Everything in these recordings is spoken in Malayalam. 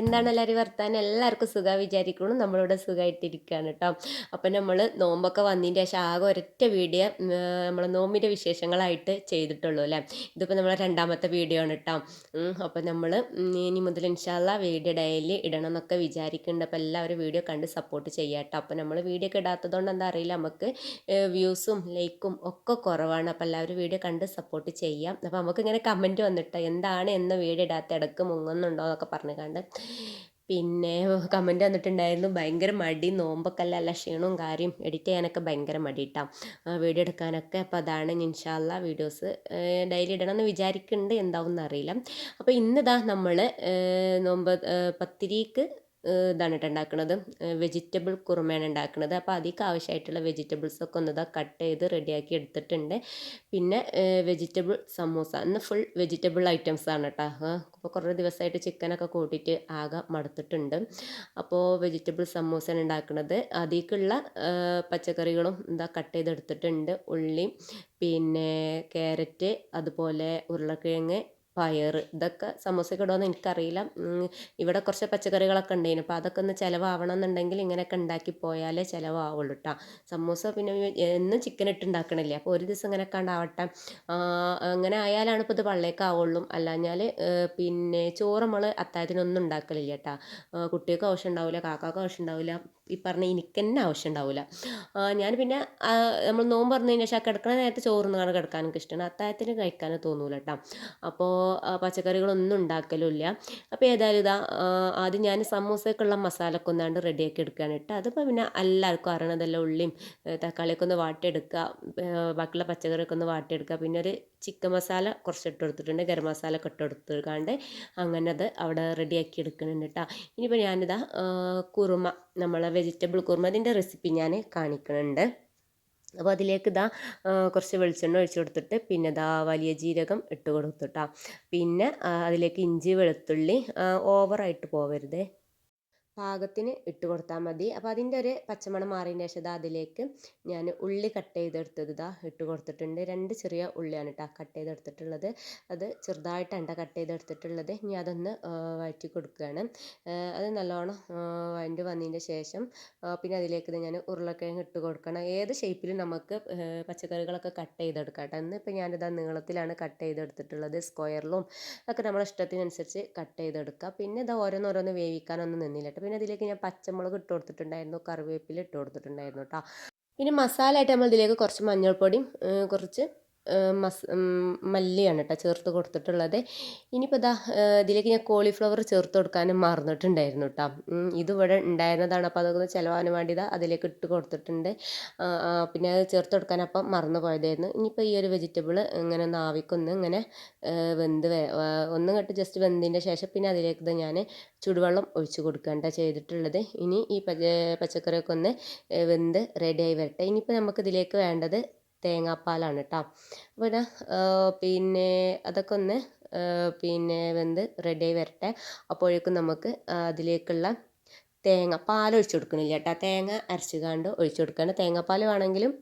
എന്താണ് എല്ലാവരും വർത്താനം? എല്ലാവർക്കും സുഖം വിചാരിക്കണം നമ്മളിവിടെ സുഖമായിട്ടിരിക്കുകയാണ് കേട്ടോ അപ്പം നമ്മൾ നോമ്പൊക്കെ വന്നതിന്റെ ശേഷം ആകെ ഒരൊറ്റ വീഡിയോ നമ്മൾ നോമ്പിന്റെ വിശേഷങ്ങളായിട്ട് ചെയ്തിട്ടുള്ളൂ അല്ലേ? ഇതിപ്പോൾ നമ്മളെ രണ്ടാമത്തെ വീഡിയോ ആണ് കേട്ടോ അപ്പം നമ്മൾ ഇനി മുതൽ ഇൻഷാല്ല വീഡിയോ ഡെയിലി ഇടണം എന്നൊക്കെ വിചാരിക്കുന്നുണ്ട് അപ്പോൾ എല്ലാവരും വീഡിയോ കണ്ട് സപ്പോർട്ട് ചെയ്യാം കേട്ടോ അപ്പം നമ്മൾ വീഡിയോ ഒക്കെ ഇടാത്തതുകൊണ്ട് എന്താ അറിയില്ല നമുക്ക് വ്യൂസും ലൈക്കും ഒക്കെ കുറവാണ്. അപ്പോൾ എല്ലാവരും വീഡിയോ കണ്ട് സപ്പോർട്ട് ചെയ്യാം. അപ്പോൾ നമുക്ക് ഇങ്ങനെ കമന്റ് വന്നിട്ട് എന്താണ് എന്ന് വീഡിയോ ഇടാത്ത ഇടയ്ക്ക് മുങ്ങുന്നുണ്ടോ എന്നൊക്കെ പറഞ്ഞു കണ്ട്. പിന്നെ കമന്റ് വന്നിട്ടുണ്ടായിരുന്നു ഭയങ്കര മടി നോമ്പൊക്കെ അല്ല ക്ഷീണവും കാര്യം എഡിറ്റ് ചെയ്യാനൊക്കെ ഭയങ്കര മടി ഇട്ടാം വീഡിയോ എടുക്കാനൊക്കെ അപ്പോൾ അതാണ് ഇൻഷാല്ല വീഡിയോസ് ഡെയിലി ഇടണമെന്ന് വിചാരിക്കുന്നുണ്ട് എന്താവും എന്നറിയില്ല അപ്പോൾ ഇന്നിതാ നമ്മൾ നോമ്പ് പത്തിരിക്ക് ഇതാണ് ഉണ്ടാക്കുന്നത് വെജിറ്റബിൾ കുറുമയാണ് ഉണ്ടാക്കുന്നത് അപ്പോൾ അതിലേക്ക് ആവശ്യമായിട്ടുള്ള വെജിറ്റബിൾസ് ഒക്കെ ഒന്ന് ഇതാ കട്ട് ചെയ്ത് റെഡിയാക്കി എടുത്തിട്ടുണ്ട്. പിന്നെ വെജിറ്റബിൾ സമൂസ. ഇന്ന് ഫുൾ വെജിറ്റബിൾ ഐറ്റംസ് ആണ് കേട്ടോ അപ്പോൾ കുറേ ദിവസമായിട്ട് ചിക്കനൊക്കെ കൂട്ടിയിട്ട് ആകെ മടുത്തിട്ടുണ്ട്. അപ്പോൾ വെജിറ്റബിൾ സമൂസയാണ് ഉണ്ടാക്കുന്നത് അതിലേക്കുള്ള പച്ചക്കറികളും എന്താ കട്ട് ചെയ്തെടുത്തിട്ടുണ്ട്. ഉള്ളി പിന്നെ ക്യാരറ്റ് അതുപോലെ ഉരുളക്കിഴങ്ങ് പയർ ഇതൊക്കെ സമൂസയ്ക്ക് ഇടുമെന്ന് എനിക്കറിയില്ല. ഇവിടെ കുറച്ച് പച്ചക്കറികളൊക്കെ ഉണ്ടായിരുന്നു അപ്പോൾ അതൊക്കെ ഒന്ന് ചിലവാവണം എന്നുണ്ടെങ്കിൽ ഇങ്ങനെയൊക്കെ ഉണ്ടാക്കി പോയാലേ ചിലവാവുള്ളൂ കേട്ടോ സമൂസ പിന്നെ എന്നും ചിക്കൻ ഇട്ട് ഉണ്ടാക്കണില്ലേ അപ്പോൾ ഒരു ദിവസം ഇങ്ങനെ കണ്ടാവട്ടെ അങ്ങനെ ആയാലാണ് ഇപ്പോൾ ഇത് പള്ളേക്കാവുള്ളൂ അല്ലാഞ്ഞാൽ പിന്നെ ചോറ് നമ്മൾ അത്താഴത്തിനൊന്നും ഉണ്ടാക്കലില്ല കേട്ടോ കുട്ടികൾക്ക് ആവശ്യം ഉണ്ടാവില്ല കാക്കാക്ക് ആവശ്യം ഉണ്ടാവില്ല ഈ പറഞ്ഞ എനിക്ക് തന്നെ ആവശ്യം ഉണ്ടാവില്ല ഞാൻ പിന്നെ നമ്മൾ നോമ്പ് പറഞ്ഞതിന് ശേഷം കിടക്കണ നേരത്തെ ചോറുന്നാണ് കിടക്കാൻ എനിക്ക് ഇഷ്ടമാണ് അത്താഴത്തിന് കഴിക്കാൻ തോന്നൂല കേട്ടോ അപ്പോൾ പച്ചക്കറികളൊന്നും ഉണ്ടാക്കലുമില്ല അപ്പോൾ ഏതായാലും ഇതാ ആദ്യം ഞാൻ സമൂസക്കുള്ള മസാലയൊക്കെ ഒന്നാണ്ട് റെഡിയാക്കി എടുക്കുകയാണ് കേട്ടോ അതിപ്പോൾ പിന്നെ എല്ലാവർക്കും അറിയണതല്ല ഉള്ളിയും തക്കാളിയൊക്കെ ഒന്ന് വാട്ടിയെടുക്കുക ബാക്കിയുള്ള പച്ചക്കറിയൊക്കെ ഒന്ന് വാട്ടിയെടുക്കുക. പിന്നെ ഒരു ചിക്കൻ മസാല കുറച്ച് ഇട്ട് കൊടുത്തിട്ടുണ്ട് ഗരം മസാല ഒക്കെ ഇട്ട് കൊടുത്തിട്ടുണ്ട് അങ്ങനെ അത് അവിടെ റെഡിയാക്കി എടുക്കുന്നുണ്ട് കേട്ടോ ഇനിയിപ്പോൾ ഞാനിതാ കുറുമ നമ്മളെ വെജിറ്റബിൾ കുറുമ അതിന്റെ റെസിപ്പി ഞാൻ കാണിക്കുന്നുണ്ട് അപ്പോൾ അതിലേക്ക് ഇതാ കുറച്ച് വെളിച്ചെണ്ണ ഒഴിച്ച് കൊടുത്തിട്ട് പിന്നെ ഇതാ വലിയ ജീരകം ഇട്ട് കൊടുത്തിട്ടാ പിന്നെ അതിലേക്ക് ഇഞ്ചി വെളുത്തുള്ളി ഓവറായിട്ട് പോവരുതേ. പാകത്തിന് ഇട്ട് കൊടുത്താൽ മതി. അപ്പോൾ അതിന്റെ ഒരു പച്ചമണം മാറിയതിന് ശേഷം ഇതാ അതിലേക്ക് ഞാൻ ഉള്ളി കട്ട് ചെയ്തെടുത്തത് ഇതാ ഇട്ട് കൊടുത്തിട്ടുണ്ട്. രണ്ട് ചെറിയ ഉള്ളിയാണ് കേട്ടോ കട്ട് ചെയ്തെടുത്തിട്ടുള്ളത്. അത് ചെറുതായിട്ടാണ് കട്ട് ചെയ്തെടുത്തിട്ടുള്ളത്. ഇനി അതൊന്ന് വഴറ്റി കൊടുക്കുകയാണ്. അത് നല്ലോണം വഴണ്ടി വന്നതിന്റെ ശേഷം പിന്നെ അതിലേക്ക് ഞാൻ ഉരുളക്കിഴങ്ങ് ഇട്ട് കൊടുക്കണം. ഏത് ഷേപ്പിലും നമുക്ക് പച്ചക്കറികളൊക്കെ കട്ട് ചെയ്തെടുക്കാം കേട്ടോ ഇന്നിപ്പോൾ ഞാനിതാ നീളത്തിലാണ് കട്ട് ചെയ്തെടുത്തിട്ടുള്ളത്. സ്ക്വയറിലും ഒക്കെ നമ്മുടെ ഇഷ്ടത്തിനനുസരിച്ച് കട്ട് ചെയ്തെടുക്കുക പിന്നെ ഇതാ ഓരോന്നോരോന്ന് വേവിക്കാനൊന്നും നിന്നില്ല കേട്ടോ പിന്നെ അതിലേക്ക് ഞാൻ പച്ചമുളക് ഇട്ട് കൊടുത്തിട്ടുണ്ടായിരുന്നു കറിവേപ്പില ഇട്ട് കൊടുത്തിട്ടുണ്ടായിരുന്നു കേട്ടോ ഇനി മസാല ആയിട്ട് നമ്മൾ ഇതിലേക്ക് കുറച്ച് മഞ്ഞൾപ്പൊടിയും കുറച്ച് മസ് മല്ലിയാണ് കേട്ടോ ചേർത്ത് കൊടുത്തിട്ടുള്ളത്. ഇനിയിപ്പോൾ ഇതാ ഇതിലേക്ക് ഞാൻ കോളിഫ്ലവർ ചേർത്ത് കൊടുക്കാനും മറന്നിട്ടുണ്ടായിരുന്നു കേട്ടോ ഇതിവിടെ ഉണ്ടായിരുന്നതാണ്. അപ്പോൾ അതൊക്കെ ചിലവാനും വേണ്ടി ഇതാ അതിലേക്ക് ഇട്ട് കൊടുത്തിട്ടുണ്ട്. പിന്നെ അത് ചേർത്ത് കൊടുക്കാൻ അപ്പം മറന്നു പോയതായിരുന്നു. ഇനിയിപ്പോൾ ഈ ഒരു വെജിറ്റബിൾ ഇങ്ങനെ ഒന്ന് ആവിക്കൊന്ന് ഇങ്ങനെ വെന്ത് ഒന്നും കെട്ട് ജസ്റ്റ് വെന്തതിന്റെ ശേഷം പിന്നെ അതിലേക്ക് ഞാൻ ചുടുവെള്ളം ഒഴിച്ച് കൊടുക്കേണ്ട ചെയ്തിട്ടുള്ളത്. ഇനി ഈ പച്ചക്കറിയൊക്കെ ഒന്ന് വെന്ത് റെഡിയായി വരട്ടെ. ഇനിയിപ്പോൾ നമുക്ക് ഇതിലേക്ക് വേണ്ടത് തേങ്ങാപ്പാലാണ് കേട്ടോ പിന്നെ പിന്നെ അതൊക്കെ ഒന്ന് പിന്നെ വെന്ത് റെഡിയായി വരട്ടെ. അപ്പോഴേക്കും നമുക്ക് അതിലേക്കുള്ള തേങ്ങ പാൽ ഒഴിച്ച് കൊടുക്കണില്ല കേട്ടോ തേങ്ങ അരച്ചുകാണ്ട് ഒഴിച്ച് കൊടുക്കണം. തേങ്ങാപ്പാൽ വേണമെങ്കിലും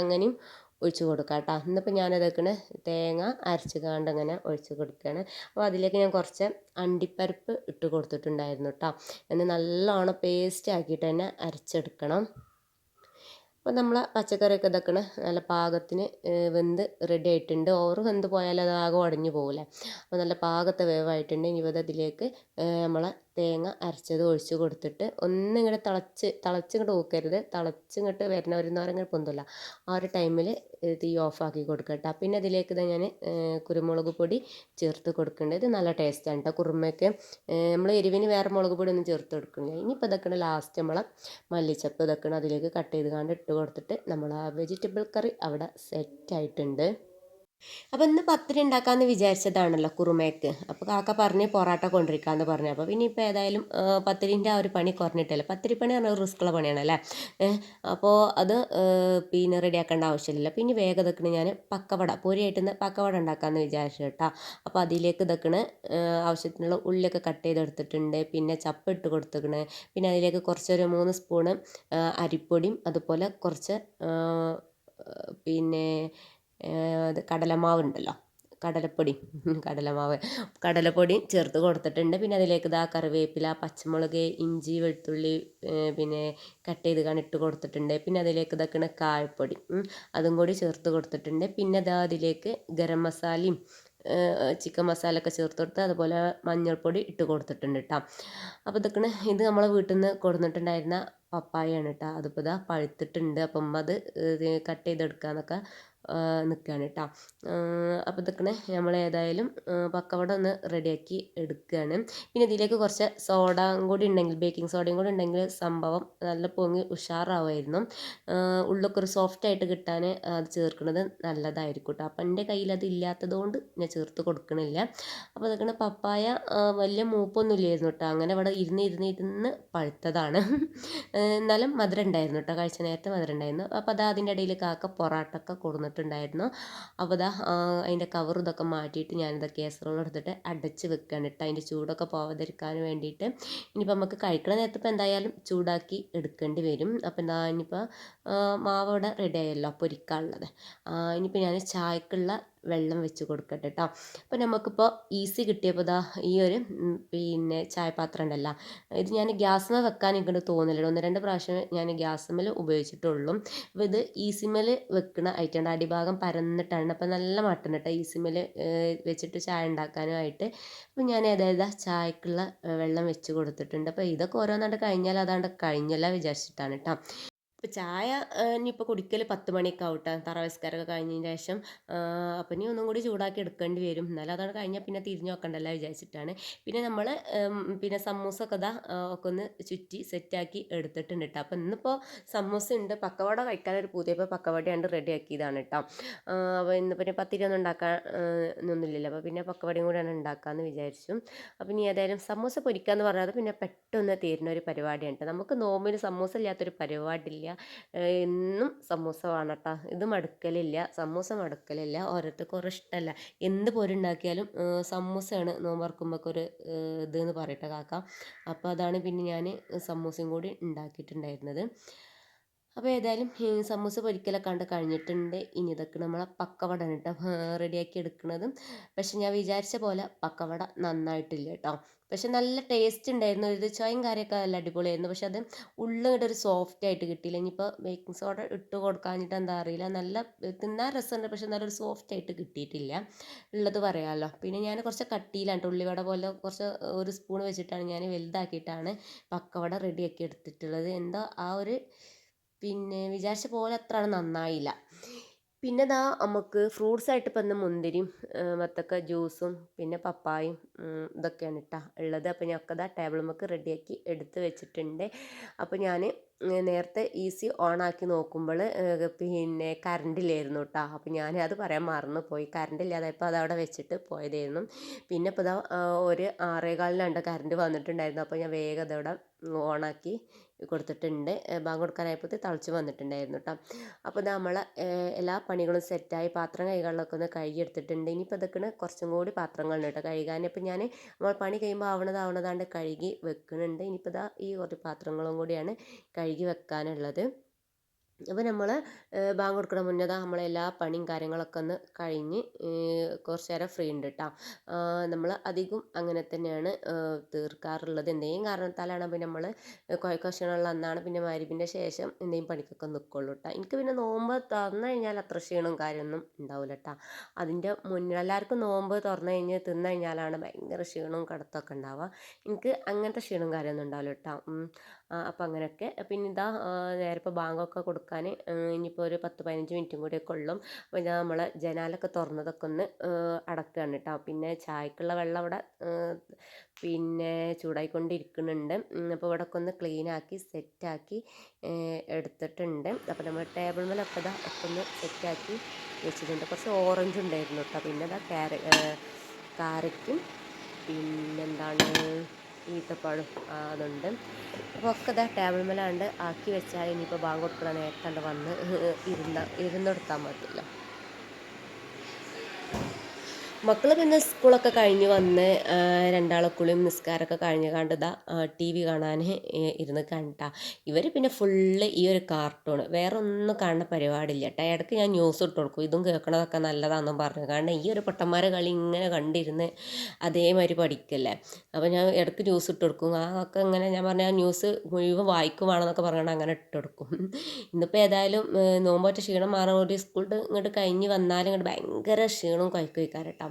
അങ്ങനെയും ഒഴിച്ച് കൊടുക്കാം കേട്ടോ ഇന്നിപ്പോൾ ഞാനതൊക്കെ തേങ്ങ അരച്ച് കാണ്ട് അങ്ങനെ ഒഴിച്ച് കൊടുക്കുകയാണ് അപ്പോൾ അതിലേക്ക് ഞാൻ കുറച്ച് അണ്ടിപ്പരിപ്പ് ഇട്ട് കൊടുത്തിട്ടുണ്ടായിരുന്നു കേട്ടോ എന്ന് നല്ലോണം പേസ്റ്റ് ആക്കിയിട്ട് തന്നെ അരച്ചെടുക്കണം. അപ്പോൾ നമ്മൾ പച്ചക്കറിയൊക്കെ ഇതൊക്കെ നല്ല പാകത്തിന് വെന്ത് റെഡി ആയിട്ടുണ്ട്. ഓവർ വെന്ത് പോയാൽ അത് ആകെ ഉടഞ്ഞു പോകില്ലേ അപ്പോൾ നല്ല പാകത്തെ വേവായിട്ടുണ്ട്. ഇനി ഇതിലേക്ക് നമ്മളെ തേങ്ങ അരച്ചത് ഒഴിച്ച് കൊടുത്തിട്ട് ഒന്നിങ്ങോട്ട് തിളച്ച് തിളച്ചിങ്ങോട്ട് ഊക്കരുത്. തിളച്ചിങ്ങോട്ട് വരുന്ന ഒരു നേരം ഇങ്ങനെ പൊന്തില്ല ആ ഒരു ടൈമിൽ തീ ഓഫാക്കി കൊടുക്കുക കേട്ടോ പിന്നെ അതിലേക്ക് ഇതാ ഞാൻ കുരുമുളക് പൊടി ചേർത്ത് കൊടുക്കേണ്ടത് ഇത് നല്ല ടേസ്റ്റാണ് കേട്ടോ കുറുമയ്ക്ക് നമ്മൾ എരിവിന് വേറെ മുളക് പൊടി ഒന്നും ചേർത്ത് കൊടുക്കുന്നില്ല ഇനിയിപ്പോൾ ഇതൊക്കെയാണ് ലാസ്റ്റ് നമ്മളെ മല്ലിച്ചപ്പ് ഇതൊക്കെയാണ് അതിലേക്ക് കട്ട് ചെയ്ത് കണ്ട് ഇട്ട് കൊടുത്തിട്ട് നമ്മൾ ആ വെജിറ്റബിൾ കറി അവിടെ സെറ്റായിട്ടുണ്ട് അപ്പോൾ ഇന്ന് പത്തിരി ഉണ്ടാക്കാമെന്ന് വിചാരിച്ചതാണല്ലോ കുറുമയ്ക്ക് അപ്പോൾ കാക്ക പറഞ്ഞ് പൊറാട്ട കൊണ്ടിരിക്കാമെന്ന് പറഞ്ഞു. അപ്പോൾ പിന്നെ ഇപ്പോൾ ഏതായാലും പത്തിരിന്റെ ആ ഒരു പണി കുറഞ്ഞിട്ടല്ലേ? പത്തിരി പണി പറഞ്ഞാൽ റിസ്ക്കുള്ള പണിയാണല്ലേ അപ്പോൾ അത് പിന്നെ റെഡിയാക്കേണ്ട ആവശ്യമില്ല പിന്നെ വേഗം ഇതൊക്കെ ഞാൻ പക്കവട പൊരിയായിട്ട് പക്കവട ഉണ്ടാക്കാമെന്ന് വിചാരിച്ചു കേട്ടോ. അപ്പോൾ അതിലേക്ക് ഇതൊക്കെ ആവശ്യത്തിനുള്ള ഉള്ളിയൊക്കെ കട്ട് ചെയ്തെടുത്തിട്ടുണ്ട്. പിന്നെ ചപ്പ് ഇട്ട് കൊടുത്തേക്കണ്. പിന്നെ അതിലേക്ക് കുറച്ചൊരു മൂന്ന് സ്പൂണ് അരിപ്പൊടിയും അതുപോലെ കുറച്ച് പിന്നെ അത് കടലമാവുണ്ടല്ലോ. കടലപ്പൊടി കടലമാവ്. കടലപ്പൊടി ചേർത്ത് കൊടുത്തിട്ടുണ്ട്. പിന്നെ അതിലേക്ക് ഇതാ കറിവേപ്പില പച്ചമുളക് ഇഞ്ചി വെളുത്തുള്ളി പിന്നെ കട്ട് ചെയ്ത് കണിട്ട് കൊടുത്തിട്ടുണ്ട്. പിന്നെ അതിലേക്ക് ഇതാക്കണ കായപ്പൊടി അതും കൂടി ചേർത്ത് കൊടുത്തിട്ടുണ്ട്. പിന്നെ ഇതാ അതിലേക്ക് ഗരം മസാലയും ചിക്കൻ മസാല ഒക്കെ ചേർത്ത് കൊടുത്ത് അതുപോലെ മഞ്ഞൾപ്പൊടി ഇട്ട് കൊടുത്തിട്ടുണ്ട് കേട്ടോ അപ്പോൾ ഇതൊക്കെ ഇത് നമ്മളെ വീട്ടിൽ നിന്ന് കൊടുത്തിട്ടുണ്ടായിരുന്ന പപ്പായാണ് കേട്ടോ അതിപ്പോൾ ഇതാ പഴുത്തിട്ടുണ്ട്. അപ്പം അത് കട്ട് ചെയ്തെടുക്കാന്നൊക്കെ നിൽക്കുകയാണ് കേട്ടോ അപ്പോൾ ഇതൊക്കെ നമ്മൾ ഏതായാലും പക്കവട ഒന്ന് റെഡിയാക്കി എടുക്കുകയാണ് പിന്നെ ഇതിലേക്ക് കുറച്ച് സോഡ കൂടി ഉണ്ടെങ്കിൽ ബേക്കിംഗ് സോഡയും കൂടി ഉണ്ടെങ്കിൽ സംഭവം നല്ല പൊങ്ങി ഉഷാറാവുമായിരുന്നു. ഉള്ളൊക്കെ ഒരു സോഫ്റ്റ് ആയിട്ട് കിട്ടാൻ അത് ചേർക്കുന്നത് നല്ലതായിരിക്കും കേട്ടോ അപ്പം എന്റെ കയ്യിൽ അത് ഇല്ലാത്തതുകൊണ്ട് ഞാൻ ചേർത്ത് കൊടുക്കണില്ല. അപ്പോൾ അതൊക്കെ പപ്പായ വലിയ മൂപ്പൊന്നും ഇല്ലായിരുന്നു കേട്ടോ അങ്ങനെ അവിടെ ഇരുന്ന് ഇരുന്ന് ഇരുന്ന് പഴുത്തതാണ്. എന്നാലും മധുരം ഉണ്ടായിരുന്നു കേട്ടോ കഴിച്ച നേരത്തെ മധുരം ഉണ്ടായിരുന്നു. അപ്പോൾ അത് അതിന്റെ ഇടയിൽ കാക്ക പൊറാട്ടൊക്കെ കൊടുന്നിട്ട് ഇട്ടിട്ടുണ്ടായിരുന്നു അപ്പോൾ ഇതാ അതിന്റെ കവർ ഇതൊക്കെ മാറ്റിയിട്ട് ഞാനിത് കേസറോൾ എടുത്തിട്ട് അടച്ച് വെക്കുകയാണ് കേട്ടോ. അതിന്റെ ചൂടൊക്കെ പോവാതിരിക്കാൻ വേണ്ടിയിട്ട് ഇനിയിപ്പോൾ നമുക്ക് കഴിക്കണ നേരത്ത് ഇപ്പോൾ എന്തായാലും ചൂടാക്കി എടുക്കേണ്ടി വരും. അപ്പോൾ എന്താ ഇനിയിപ്പോൾ മാവ് ഇവിടെ റെഡി ആയല്ലോ. പൊരിക്കാനുള്ളത് ഇനിയിപ്പോൾ ഞാൻ ചായക്കുള്ള വെള്ളം വെച്ച് കൊടുക്കട്ടെ കേട്ടോ അപ്പോൾ നമുക്കിപ്പോൾ ഈസി കിട്ടിയപ്പോൾ ഇതാ ഈ ഒരു പിന്നെ ചായപാത്രം ഉണ്ടല്ലോ. ഇത് ഞാൻ ഗ്യാസ് മേൽ വെക്കാൻ ഇങ്ങോട്ട് തോന്നില്ല ഒന്ന് രണ്ട് പ്രാവശ്യം ഞാൻ ഗ്യാസ് മേൽ ഉപയോഗിച്ചിട്ടുള്ളൂ. അപ്പോൾ ഇത് ഈസി മേൽ വെക്കണ ഐറ്റം അടിഭാഗം പരന്നിട്ടാണ്. അപ്പോൾ നല്ല മട്ടൺ കേട്ടോ ഈസിമേൽ വെച്ചിട്ട് ചായ ഉണ്ടാക്കാനുമായിട്ട് അപ്പോൾ ഞാൻ അതായത് ചായക്കുള്ള വെള്ളം വെച്ച് കൊടുത്തിട്ടുണ്ട്. അപ്പോൾ ഇതൊക്കെ ഓരോന്നാണ്ട് കഴിഞ്ഞാൽ അതാണ്ട് കഴിഞ്ഞല്ല വിചാരിച്ചിട്ടാണ് കേട്ടോ ഇപ്പോൾ ചായ ഇനിയിപ്പോൾ കുടിക്കൽ പത്ത് മണിയൊക്കെ ആവട്ടെ തറവസ്കാരമൊക്കെ കഴിഞ്ഞതിന് ശേഷം അപ്പം ഇനി ഒന്നും കൂടി ചൂടാക്കി എടുക്കേണ്ടി വരും. എന്നാലും അതാണ് കഴിഞ്ഞാൽ പിന്നെ തിരിഞ്ഞു നോക്കണ്ടല്ല വിചാരിച്ചിട്ടാണ്. പിന്നെ നമ്മൾ പിന്നെ സമൂസ ഒക്കെ ഇതാ ഒക്കെ ഒന്ന് ചുറ്റി സെറ്റാക്കി എടുത്തിട്ടുണ്ട് കേട്ടോ അപ്പം ഇന്നിപ്പോൾ സമൂസ ഉണ്ട് പക്കവട കഴിക്കാനൊരു പുതിയപ്പോൾ പക്കവടയാണ്ട് റെഡി ആക്കിയതാണ് കേട്ടോ അപ്പോൾ ഇന്ന് പിന്നെ പത്തിരിയൊന്നും ഉണ്ടാക്കാൻ ഒന്നുമില്ലല്ലോ അപ്പോൾ പിന്നെ പക്കവടയും കൂടെയാണ് ഉണ്ടാക്കാമെന്ന് വിചാരിച്ചു. അപ്പം ഇനി ഏതായാലും സമൂസ പൊരിക്കാന്ന് പറഞ്ഞാൽ പിന്നെ പെട്ടെന്ന് തീരുന്ന ഒരു പരിപാടിയാണ് കേട്ടോ നമുക്ക് നോമ്പിന് സമൂസ ഇല്ലാത്തൊരു പരിപാടിയില്ല എന്നും സമൂസ വേണം കേട്ടോ ഇത് മടുക്കലില്ല. സമൂസ മടുക്കലില്ല. ഓരോരുത്തർക്കും ഓരോ ഇഷ്ടമല്ല എന്ത് പോരുണ്ടാക്കിയാലും സമൂസയാണ് നോമ്പറക്കുമ്പോൾ ഒരു ഇത് എന്ന് പറയട്ടെ കാക്ക. അപ്പോൾ അതാണ് പിന്നെ ഞാൻ സമൂസയും കൂടി ഉണ്ടാക്കിയിട്ടുണ്ടായിരുന്നത്. അപ്പോൾ ഏതായാലും സമൂസ പൊരിക്കലൊക്കെ കണ്ട് കഴിഞ്ഞിട്ടുണ്ട്. ഇനി ഇതൊക്കെ നമ്മളെ പക്കവട കേട്ടോ റെഡിയാക്കി എടുക്കുന്നതും പക്ഷെ ഞാൻ വിചാരിച്ച പോലെ പക്കവട നന്നായിട്ടില്ല കേട്ടോ പക്ഷെ നല്ല ടേസ്റ്റ് ഉണ്ടായിരുന്നു ഇത് ചായയും കാര്യമൊക്കെ നല്ല അടിപൊളിയായിരുന്നു. പക്ഷെ അത് ഉള്ളിങ്ങോട്ട് ഒരു സോഫ്റ്റ് ആയിട്ട് കിട്ടിയില്ല. ഇനിയിപ്പോൾ ബേക്കിംഗ് സോഡ ഇട്ട് കൊടുക്കാഞ്ഞിട്ട് എന്താ അറിയില്ല. നല്ല തിന്നാൻ രസമുണ്ട്. പക്ഷെ നല്ലൊരു സോഫ്റ്റ് ആയിട്ട് കിട്ടിയിട്ടില്ല. ഉള്ളത് പറയാമല്ലോ പിന്നെ ഞാൻ കുറച്ച് കട്ടിയിലാണ് ഉള്ളിവട പോലെ കുറച്ച് ഒരു സ്പൂൺ വെച്ചിട്ടാണ് ഞാൻ വലുതാക്കിയിട്ടാണ് പക്കവട റെഡിയാക്കി എടുത്തിട്ടുള്ളത്. എന്താ ആ ഒരു പിന്നെ വിചാരിച്ച പോലെ അത്ര നന്നായില്ല. പിന്നെ ദാ നമുക്ക് ഫ്രൂട്ട്സ് ആയിട്ട് ഇപ്പം ഇന്ന് മുന്തിരിയും വത്തക്ക ജ്യൂസും പിന്നെ പപ്പായും ഇതൊക്കെയാണ് കേട്ടോ ഉള്ളത്. അപ്പോൾ ഒക്കെ ദാ ടേബിൾ നമുക്ക് റെഡിയാക്കി എടുത്ത് വെച്ചിട്ടുണ്ട്. അപ്പോൾ ഞാൻ നേരത്തെ ഈസി ഓൺ ആക്കി നോക്കുമ്പോൾ പിന്നെ കറണ്ട് ഇല്ലായിരുന്നു കേട്ടോ അപ്പോൾ ഞാൻ അത് പറയാൻ മറന്നു പോയി. കറണ്ട് ഇല്ലാതായപ്പോൾ അത് അവിടെ വെച്ചിട്ട് പോയതായിരുന്നു. പിന്നെ ഇപ്പോൾ ഇതാ ഒരു ആറേകാലിനാണ്ട് കറണ്ട് വന്നിട്ടുണ്ടായിരുന്നു. അപ്പോൾ ഞാൻ വേഗം അതവിടെ ഓണാക്കി കൊടുത്തിട്ടുണ്ട്. ബാങ്ക് കൊടുക്കാനായപ്പോൾ തളിച്ച് വന്നിട്ടുണ്ടായിരുന്നു കേട്ടോ അപ്പോൾ ഇത് നമ്മളെ എല്ലാ പണികളും സെറ്റായി പാത്രം കൈകളിലൊക്കെ ഒന്ന് കഴുകി എടുത്തിട്ടുണ്ട് ഇനിയിപ്പോൾ ഇതൊക്കെ കുറച്ചും കൂടി പാത്രങ്ങളുണ്ട് കേട്ടോ കഴുകാൻ ഇപ്പോൾ ഞാൻ നമ്മൾ പണി കഴിയുമ്പോൾ ആവണതാവണതാണ്ട് കഴുകി വെക്കുന്നുണ്ട് ഇനിയിപ്പോൾ ഇതാ ഈ കുറച്ച് പാത്രങ്ങളും കൂടിയാണ് കഴുകി വെക്കാനുള്ളത്. അപ്പോൾ നമ്മൾ ബാങ്ക് കൊടുക്കണ മുന്നേ ദാ നമ്മളെ എല്ലാ പണിയും കാര്യങ്ങളൊക്കെ ഒന്ന് കഴിഞ്ഞ് കുറച്ച് നേരം ഫ്രീ ഉണ്ട് കേട്ടോ നമ്മൾ അധികം അങ്ങനെ തന്നെയാണ് തീർക്കാറുള്ളത്. എന്തെങ്കിലും കാരണത്താലാണ് പിന്നെ നമ്മൾ ക്ഷീണമുള്ള അന്നാണ് പിന്നെ മരുവിന്റെ ശേഷം എന്തെങ്കിലും പണിക്കൊക്കെ നിൽക്കുള്ളൂ കേട്ടോ എനിക്ക് പിന്നെ നോമ്പ് തുറന്നു കഴിഞ്ഞാൽ അത്ര ക്ഷീണവും കാര്യമൊന്നും ഉണ്ടാവില്ല കേട്ടോ അതിന്റെ മുന്നിൽ എല്ലാവർക്കും നോമ്പ് തുറന്നു കഴിഞ്ഞ് തിന്നു കഴിഞ്ഞാലാണ് ഭയങ്കര ക്ഷീണവും കടത്തൊക്കെ ഉണ്ടാവുക. എനിക്ക് അങ്ങനത്തെ ക്ഷീണവും കാര്യമൊന്നും ഉണ്ടാവില്ല കേട്ടോ അപ്പോൾ അങ്ങനെയൊക്കെ പിന്നെ ഇതാ നേരെ ഇപ്പോൾ ബാങ്കൊക്കെ കൊടുക്കാൻ ഇനിയിപ്പോൾ ഒരു പത്ത് പതിനഞ്ച് മിനിറ്റും കൂടിയൊക്കെ ഉള്ളും. അപ്പോൾ ഞാൻ നമ്മളെ ജനാലൊക്കെ തുറന്നതൊക്കെ ഒന്ന് അടക്കുകയാണ് കേട്ടോ പിന്നെ ചായക്കുള്ള വെള്ളം അവിടെ പിന്നെ ചൂടായിക്കൊണ്ടിരിക്കുന്നുണ്ട്. അപ്പോൾ ഇവിടെ ഒക്കെ ഒന്ന് ക്ലീൻ ആക്കി സെറ്റാക്കി എടുത്തിട്ടുണ്ട്. അപ്പോൾ നമ്മൾ ടേബിൾ മേലൊക്കെ ഇതാ ഒക്കെ ഒന്ന് സെറ്റാക്കി വെച്ചിട്ടുണ്ട്. കുറച്ച് ഓറഞ്ച് ഉണ്ടായിരുന്നു കേട്ടോ പിന്നെ ഇതാ ക്യാര പിന്നെ പിന്നെന്താണ് ഈത്തപ്പഴം അതുണ്ട്. അപ്പോൾ ഒക്കെ ഇതാ ടേബിൾ മേലാണ്ട് ആക്കി വെച്ചാൽ ഇനിയിപ്പോൾ ബാങ്ക് കൊടുക്കണ നേരത്താണ്ട് വന്ന് ഇരുന്ന ഇരുന്നെടുത്താൽ മതിയല്ലോ. മക്കൾ പിന്നെ സ്കൂളൊക്കെ കഴിഞ്ഞ് വന്ന് രണ്ടാളെ കുളിയും നിസ്കാരമൊക്കെ കഴിഞ്ഞ് കണ്ടതാ ടി വി കാണാൻ ഇരുന്ന് കണ്ട. ഇവർ പിന്നെ ഫുള്ള് ഈ ഒരു കാർട്ടൂൺ വേറെ ഒന്നും കാണുന്ന പരിപാടിയില്ല. കേട്ടോ ഇടയ്ക്ക് ഞാൻ ന്യൂസ് ഇട്ട് കൊടുക്കും. ഇതും കേൾക്കണതൊക്കെ നല്ലതാണെന്നും പറഞ്ഞു. കാരണം ഈ ഒരു പൊട്ടന്മാരെ കളി ഇങ്ങനെ കണ്ടിരുന്ന് അതേമാതിരി പഠിക്കല്ലേ. അപ്പോൾ ഞാൻ ഇടയ്ക്ക് ന്യൂസ് ഇട്ട് കൊടുക്കും. ആ ഒക്കെ ഇങ്ങനെ ഞാൻ പറഞ്ഞ ന്യൂസ് മുഴുവൻ വായിക്കുവാണെന്നൊക്കെ പറഞ്ഞാൽ അങ്ങനെ ഇട്ട് കൊടുക്കും. ഇന്നിപ്പോൾ ഏതായാലും നോമ്പോറ്റ ക്ഷീണം മാറാൻ വേണ്ടി സ്കൂളിൽ ഇങ്ങോട്ട് കഴിഞ്ഞ് വന്നാലും ഇങ്ങോട്ട് ഭയങ്കര ക്ഷീണവും കഴിക്കും കേട്ടോ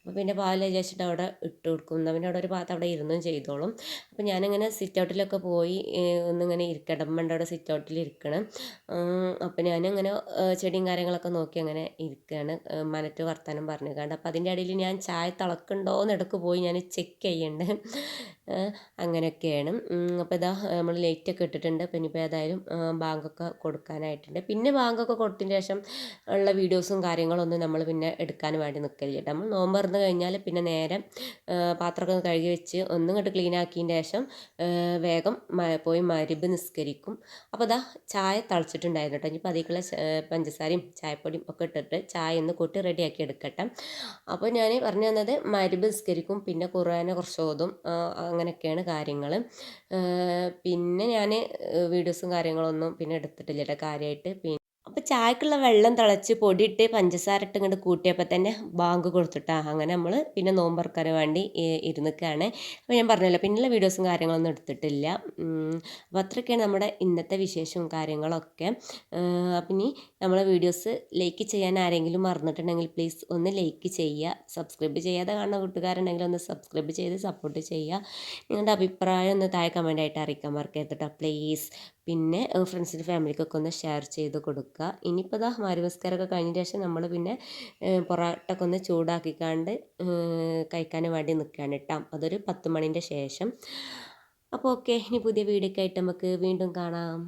അപ്പോൾ പിന്നെ പാൽ ചേച്ചിയുടെ അവിടെ ഇട്ട് കൊടുക്കും. പിന്നെ അവിടെ ഒരു ഭാഗത്ത് അവിടെ ഇരുന്നും ചെയ്തോളും. അപ്പോൾ ഞാനിങ്ങനെ സിറ്റ് ഔട്ടിലൊക്കെ പോയി ഒന്നിങ്ങനെ ഇരിക്കടമ്പണ്ട് അവിടെ സിറ്റ് ഔട്ടിൽ ഇരിക്കണം. അപ്പോൾ ഞാനിങ്ങനെ ചെടിയും കാര്യങ്ങളൊക്കെ നോക്കി അങ്ങനെ ഇരിക്കുകയാണ് മനറ്റ് വർത്തമാനം പറഞ്ഞു കണ്ട് അപ്പോൾ അതിന്റെ ഇടയിൽ ഞാൻ ചായ തിളക്കുണ്ടോ എന്ന് ഇടയ്ക്ക് പോയി ഞാൻ ചെക്ക് ചെയ്യുന്നുണ്ട് അങ്ങനെയൊക്കെയാണ്. അപ്പോൾ ഇതാ നമ്മൾ ലൈറ്റൊക്കെ ഇട്ടിട്ടുണ്ട്. പിന്നെ ഇപ്പോൾ ഏതായാലും ബാങ്കൊക്കെ കൊടുക്കാനായിട്ടുണ്ട്. പിന്നെ ബാങ്കൊക്കെ കൊടുത്തതിന് ശേഷം ഉള്ള വീഡിയോസും കാര്യങ്ങളൊന്നും നമ്മൾ പിന്നെ എടുക്കാൻ വേണ്ടി നിൽക്കില്ല നമ്മൾ നോമ്പ് തുറന്ന് കഴിഞ്ഞാൽ പിന്നെ നേരെ പാത്രമൊക്കെ ഒന്ന് കഴുകി വെച്ച് ഒന്നും ഇങ്ങോട്ട് ക്ലീൻ ആക്കിയതിന് ശേഷം വേഗം പോയി മരുബ് നിസ്കരിക്കും. അപ്പോൾ ഇതാ ചായ തളിച്ചിട്ടുണ്ടായിരുന്നു കേട്ടോ. ഇനിയിപ്പോൾ അതിലേക്കുള്ള പഞ്ചസാരയും ചായപ്പൊടിയും ഒക്കെ ഇട്ടിട്ട് ചായ ഒന്ന് കൂട്ടി റെഡിയാക്കി എടുക്കട്ടെ. അപ്പോൾ ഞാൻ പറഞ്ഞു തന്നത് മരുബ് നിസ്കരിക്കും പിന്നെ ഖുർആനെ കുറച്ച് ഓതും അങ്ങനെയൊക്കെയാണ് കാര്യങ്ങൾ. പിന്നെ ഞാൻ വീഡിയോസും കാര്യങ്ങളൊന്നും പിന്നെ എടുത്തിട്ടില്ല കേട്ടോ. കാര്യമായിട്ട് അപ്പോൾ ചായക്കുള്ള വെള്ളം തിളച്ച് പൊടിയിട്ട് പഞ്ചസാര ഇട്ട് ഇങ്ങോട്ട് കൂട്ടിയപ്പോൾ തന്നെ ബാങ്ക് കൊടുത്തിട്ടാ. അങ്ങനെ നമ്മൾ പിന്നെ നോമ്പറക്കാൻ വേണ്ടി ഇരുന്നിക്കാണ്. അപ്പോൾ ഞാൻ പറഞ്ഞല്ലോ പിന്നെയുള്ള വീഡിയോസും കാര്യങ്ങളൊന്നും എടുത്തിട്ടില്ല. അപ്പോൾ അത്രയൊക്കെയാണ് നമ്മുടെ ഇന്നത്തെ വിശേഷവും കാര്യങ്ങളൊക്കെ. അപ്പം ഇനി നമ്മളെ വീഡിയോസ് ലൈക്ക് ചെയ്യാൻ ആരെങ്കിലും മറന്നിട്ടുണ്ടെങ്കിൽ പ്ലീസ് ഒന്ന് ലൈക്ക് ചെയ്യുക. സബ്സ്ക്രൈബ് ചെയ്യാതെ കാണുന്ന കൂട്ടുകാരുണ്ടെങ്കിൽ ഒന്ന് സബ്സ്ക്രൈബ് ചെയ്ത് സപ്പോർട്ട് ചെയ്യുക. നിങ്ങളുടെ അഭിപ്രായം ഒന്ന് താഴെ കമന്റ് ആയിട്ട് അറിയിക്കാൻ മറക്കരുത് കേട്ടോ പ്ലീസ് പിന്നെ ഫ്രണ്ട്സിന്റെ ഫാമിലിക്കൊക്കെ ഒന്ന് ഷെയർ ചെയ്ത് കൊടുക്കുക ഇനിയിപ്പോൾ ഇതാ മാരിമസ്കാരമൊക്കെ കഴിഞ്ഞ ശേഷം നമ്മൾ പിന്നെ പൊറോട്ടൊക്കെ ഒന്ന് ചൂടാക്കിക്കാണ്ട് കഴിക്കാൻ വേണ്ടി നിൽക്കുകയാണ് കേട്ടോ അതൊരു പത്ത് മണിന്റെ ശേഷം. അപ്പോൾ ഓക്കെ ഇനി പുതിയ വീഡിയോ ഒക്കെ ആയിട്ട് നമുക്ക് വീണ്ടും കാണാം.